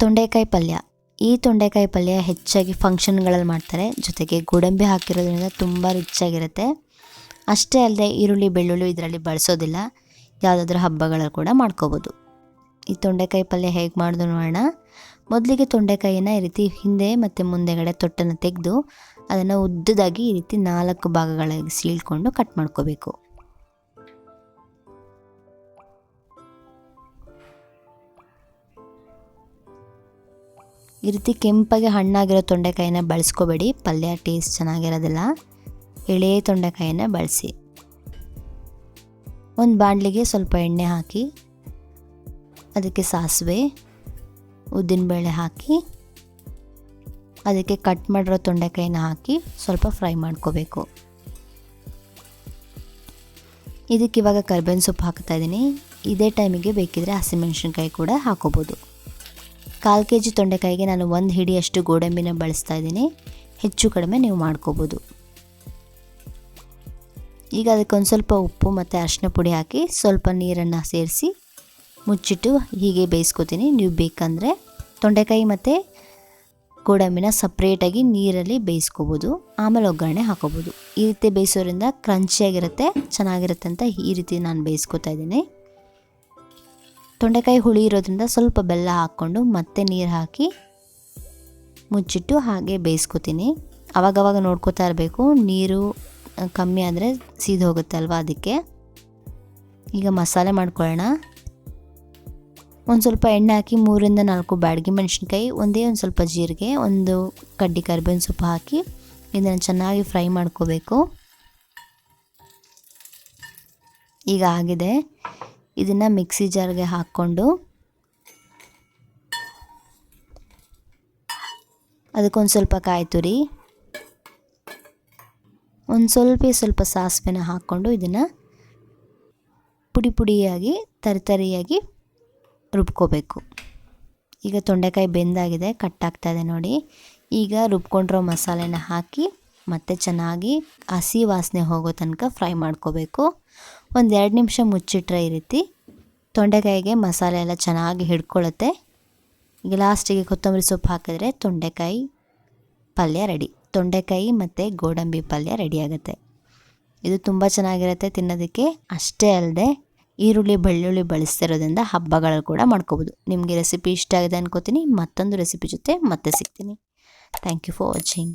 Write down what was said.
ತೊಂಡೆಕಾಯಿ ಪಲ್ಯ. ಈ ತೊಂಡೆಕಾಯಿ ಪಲ್ಯ ಹೆಚ್ಚಾಗಿ ಫಂಕ್ಷನ್ಗಳಲ್ಲಿ ಮಾಡ್ತಾರೆ. ಜೊತೆಗೆ ಗೋಡಂಬಿ ಹಾಕಿರೋದ್ರಿಂದ ತುಂಬ ರಿಚ್ ಆಗಿರುತ್ತೆ. ಅಷ್ಟೇ ಅಲ್ಲದೆ ಈರುಳ್ಳಿ, ಬೆಳ್ಳುಳ್ಳಿ ಇದರಲ್ಲಿ ಬಳಸೋದಿಲ್ಲ. ಯಾವುದಾದ್ರೂ ಹಬ್ಬಗಳಲ್ಲಿ ಕೂಡ ಮಾಡ್ಕೋಬೋದು. ಈ ತೊಂಡೆಕಾಯಿ ಪಲ್ಯ ಹೇಗೆ ಮಾಡೋದು ನೋಡೋಣ. ಮೊದಲಿಗೆ ತೊಂಡೆಕಾಯಿನ ಈ ರೀತಿ ಹಿಂದೆ ಮತ್ತು ಮುಂದೆಗಡೆ ತೊಟ್ಟನ್ನು ತೆಗೆದು, ಅದನ್ನು ಉದ್ದದಾಗಿ ಈ ರೀತಿ ನಾಲ್ಕು ಭಾಗಗಳಾಗಿ ಸೀಳ್ಕೊಂಡು ಕಟ್ ಮಾಡ್ಕೋಬೇಕು. ಈ ರೀತಿ ಕೆಂಪಾಗಿ ಹಣ್ಣಾಗಿರೋ ತೊಂಡೆಕಾಯಿನ ಬಳಸ್ಕೋಬೇಡಿ. ಪಲ್ಯ ಟೇಸ್ಟ್ ಚೆನ್ನಾಗಿರೋದಿಲ್ಲ. ಎಳೆ ತೊಂಡೆಕಾಯಿನ ಬಳಸಿ. ಒಂದು ಬಾಣಲಿಗೆ ಸ್ವಲ್ಪ ಎಣ್ಣೆ ಹಾಕಿ, ಅದಕ್ಕೆ ಸಾಸಿವೆ, ಉದ್ದಿನಬೇಳೆ ಹಾಕಿ, ಅದಕ್ಕೆ ಕಟ್ ಮಾಡಿರೋ ತೊಂಡೆಕಾಯಿನ ಹಾಕಿ ಸ್ವಲ್ಪ ಫ್ರೈ ಮಾಡ್ಕೋಬೇಕು. ಇದಕ್ಕೆ ಇವಾಗ ಕರ್ಬೇವಿನ ಸೊಪ್ಪು ಹಾಕ್ತಾ ಇದ್ದೀನಿ. ಇದೇ ಟೈಮಿಗೆ ಬೇಕಿದ್ರೆ ಹಸಿಮೆಣಸಿನ್ಕಾಯಿ ಕೂಡ ಹಾಕೋಬೋದು. ಕಾಲು ಕೆ ಜಿ ತೊಂಡೆಕಾಯಿಗೆ ನಾನು ಒಂದು ಹಿಡಿಯಷ್ಟು ಗೋಡಂಬಿನ ಬಳಸ್ತಾ ಇದ್ದೀನಿ. ಹೆಚ್ಚು ಕಡಿಮೆ ನೀವು ಮಾಡ್ಕೋಬೋದು. ಈಗ ಅದಕ್ಕೊಂದು ಸ್ವಲ್ಪ ಉಪ್ಪು ಮತ್ತು ಅರಿಶಿನ ಪುಡಿ ಹಾಕಿ ಸ್ವಲ್ಪ ನೀರನ್ನು ಸೇರಿಸಿ ಮುಚ್ಚಿಟ್ಟು ಹೀಗೆ ಬೇಯಿಸ್ಕೋತೀನಿ. ನೀವು ಬೇಕಂದರೆ ತೊಂಡೆಕಾಯಿ ಮತ್ತು ಗೋಡಂಬಿನ ಸಪ್ರೇಟಾಗಿ ನೀರಲ್ಲಿ ಬೇಯಿಸ್ಕೋಬೋದು. ಆಮೇಲೆ ಒಗ್ಗರಣೆ ಹಾಕೋಬೋದು. ಈ ರೀತಿ ಬೇಯಿಸೋದ್ರಿಂದ ಕ್ರಂಚಿಯಾಗಿರುತ್ತೆ, ಚೆನ್ನಾಗಿರುತ್ತೆ ಅಂತ ಈ ರೀತಿ ನಾನು ಬೇಯಿಸ್ಕೊತಾ ಇದ್ದೀನಿ. ತೊಂಡೆಕಾಯಿ ಹುಳಿ ಇರೋದ್ರಿಂದ ಸ್ವಲ್ಪ ಬೆಲ್ಲ ಹಾಕ್ಕೊಂಡು ಮತ್ತೆ ನೀರು ಹಾಕಿ ಮುಚ್ಚಿಟ್ಟು ಹಾಗೆ ಬೇಯಿಸ್ಕೊತೀನಿ. ಅವಾಗವಾಗ ನೋಡ್ಕೋತಾ ಇರಬೇಕು, ನೀರು ಕಮ್ಮಿ ಆದರೆ ಸೀದು ಅಲ್ವಾ ಅದಕ್ಕೆ. ಈಗ ಮಸಾಲೆ ಮಾಡ್ಕೊಳ್ಳೋಣ. ಒಂದು ಸ್ವಲ್ಪ ಎಣ್ಣೆ ಹಾಕಿ ಮೂರಿಂದ ನಾಲ್ಕು ಬ್ಯಾಡಗಿ ಮೆಣಸಿನ್ಕಾಯಿ, ಒಂದೇ ಒಂದು ಸ್ವಲ್ಪ ಜೀರಿಗೆ, ಒಂದು ಕಡ್ಡಿ ಕರಿಬೇವಿನ ಸೊಪ್ಪು ಹಾಕಿ ಇದನ್ನು ಚೆನ್ನಾಗಿ ಫ್ರೈ ಮಾಡ್ಕೋಬೇಕು. ಈಗ ಆಗಿದೆ. ಇದನ್ನು ಮಿಕ್ಸಿ ಜಾರ್ಗೆ ಹಾಕ್ಕೊಂಡು ಅದಕ್ಕೊಂದು ಸ್ವಲ್ಪ ಕಾಯಿ ತುರಿ, ಒಂದು ಸ್ವಲ್ಪ ಸ್ವಲ್ಪ ಸಾಸಿವೆನ ಹಾಕ್ಕೊಂಡು ಇದನ್ನು ಪುಡಿ ಪುಡಿಯಾಗಿ ತರಿತರಿಯಾಗಿ ರುಬ್ಕೋಬೇಕು. ಈಗ ತೊಂಡೆಕಾಯಿ ಬೆಂದಾಗಿದೆ, ಕಟ್ಟಾಗ್ತಾ ಇದೆ ನೋಡಿ. ಈಗ ರುಬ್ಕೊಂಡಿರೋ ಮಸಾಲೆನ ಹಾಕಿ ಮತ್ತೆ ಚೆನ್ನಾಗಿ ಹಸಿ ವಾಸನೆ ಹೋಗೋ ತನಕ ಫ್ರೈ ಮಾಡ್ಕೋಬೇಕು. ಒಂದು ಎರಡು ನಿಮಿಷ ಮುಚ್ಚಿಟ್ರೆ ಈ ರೀತಿ ತೊಂಡೆಕಾಯಿಗೆ ಮಸಾಲೆ ಎಲ್ಲ ಚೆನ್ನಾಗಿ ಹಿಡ್ಕೊಳ್ಳುತ್ತೆ. ಈಗ ಲಾಸ್ಟಿಗೆ ಕೊತ್ತಂಬರಿ ಸೊಪ್ಪು ಹಾಕಿದ್ರೆ ತೊಂಡೆಕಾಯಿ ಪಲ್ಯ ರೆಡಿ ತೊಂಡೆಕಾಯಿ ಮತ್ತು ಗೋಡಂಬಿ ಪಲ್ಯ ರೆಡಿ ಆಗುತ್ತೆ. ಇದು ತುಂಬ ಚೆನ್ನಾಗಿರುತ್ತೆ ತಿನ್ನೋದಕ್ಕೆ. ಅಷ್ಟೇ ಅಲ್ಲದೆ ಈರುಳ್ಳಿ, ಬೆಳ್ಳುಳ್ಳಿ ಬಳಸ್ತಿರೋದ್ರಿಂದ ಹಬ್ಬಗಳಲ್ಲಿ ಕೂಡ ಮಾಡ್ಕೋಬೋದು. ನಿಮಗೆ ರೆಸಿಪಿ ಇಷ್ಟ ಆಗಿದೆ ಅನ್ಕೋತೀನಿ. ಮತ್ತೊಂದು ರೆಸಿಪಿ ಜೊತೆ ಮತ್ತೆ ಸಿಗ್ತೀನಿ. Thank you for watching